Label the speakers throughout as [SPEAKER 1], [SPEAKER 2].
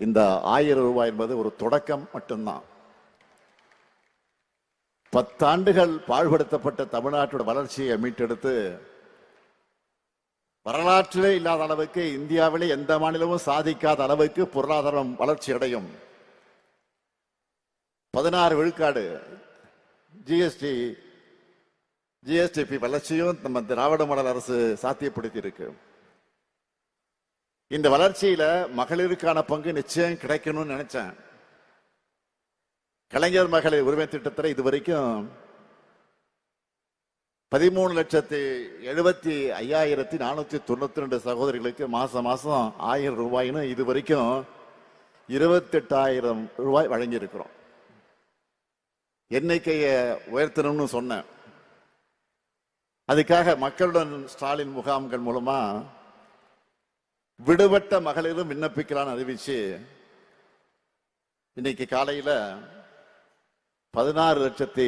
[SPEAKER 1] இந்த ஆயிரம் ரூபாய் என்பது ஒரு தொடக்கம் மட்டும்தான். பத்தாண்டுகள் பாழ்படுத்தப்பட்ட தமிழ்நாட்டோட வளர்ச்சியை மீட்டெடுத்து வரலாற்றிலே இல்லாத அளவுக்கு இந்தியாவிலே எந்த மாநிலமும் சாதிக்காத அளவுக்கு பொருளாதாரம் வளர்ச்சி அடையும். பதினாறு விழுக்காடு ஜிஎஸ்டி ஜிஎஸ்டிபி வளர்ச்சியும் நம்ம திராவிட மாடல் அரசு சாத்தியப்படுத்தி இருக்கு இந்த வளர்ச்சியில மகளிருக்கான பங்கு நிச்சயம் கிடைக்கணும்னு நினைச்சேன். கலைஞர் மகளிர் உரிமை திட்டத்தில் இது வரைக்கும் பதிமூணு லட்சத்தி எழுபத்தி ஐயாயிரத்தி நானூத்தி தொண்ணூத்தி ரெண்டு சகோதரிகளுக்கு மாசம் மாசம் ஆயிரம் ரூபாய்னு இது வரைக்கும் இருபத்தெட்டாயிரம் ரூபாய் வழங்கியிருக்கிறோம். எண்ணிக்கையை உயர்த்தணும்னு சொன்னேன். அதுக்காக மக்களுடன் ஸ்டாலின் முகாம்கள் மூலமா விடுபட்ட மகளிரும் விண்ணப்பிக்கலான்னு அறிவிச்சு இன்னைக்கு காலையில பதினாறு லட்சத்தி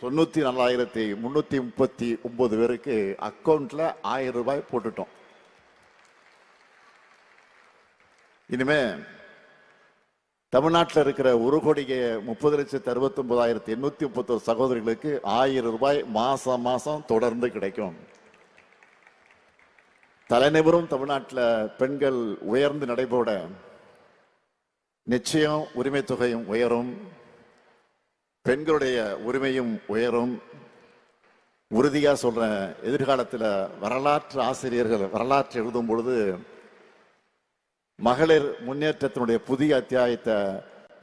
[SPEAKER 1] தொண்ணூத்தி நாலாயிரத்தி முன்னூத்தி முப்பத்தி ஒன்பது பேருக்கு அக்கௌண்ட்ல ஆயிரம் ரூபாய் போட்டுட்டோம். இனிமே தமிழ்நாட்டில் இருக்கிற ஒரு கோடிக்கு முப்பது லட்சத்தி அறுபத்தி ஒன்பதாயிரத்தி எண்ணூத்தி முப்பத்தொரு சகோதரிகளுக்கு ஆயிரம் ரூபாய் மாசம் மாசம் தொடர்ந்து கிடைக்கும். தலைநிபரும் தமிழ்நாட்டில் பெண்கள் உயர்ந்து நடைபோட நிச்சயம் உரிமை தொகையும் உயரும் பெண்களுடைய உரிமையும் உயரும். உறுதியாக சொல்கிறேன் எதிர்காலத்தில் வரலாற்று ஆசிரியர்கள் வரலாற்று எழுதும் பொழுது மகளிர் முன்னேற்றத்தினுடைய புதிய அத்தியாயத்தை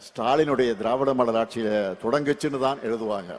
[SPEAKER 1] ஸ்டாலினுடைய திராவிட மலர் ஆட்சியில் தொடங்குச்சுன்னு தான் எழுதுவாங்க.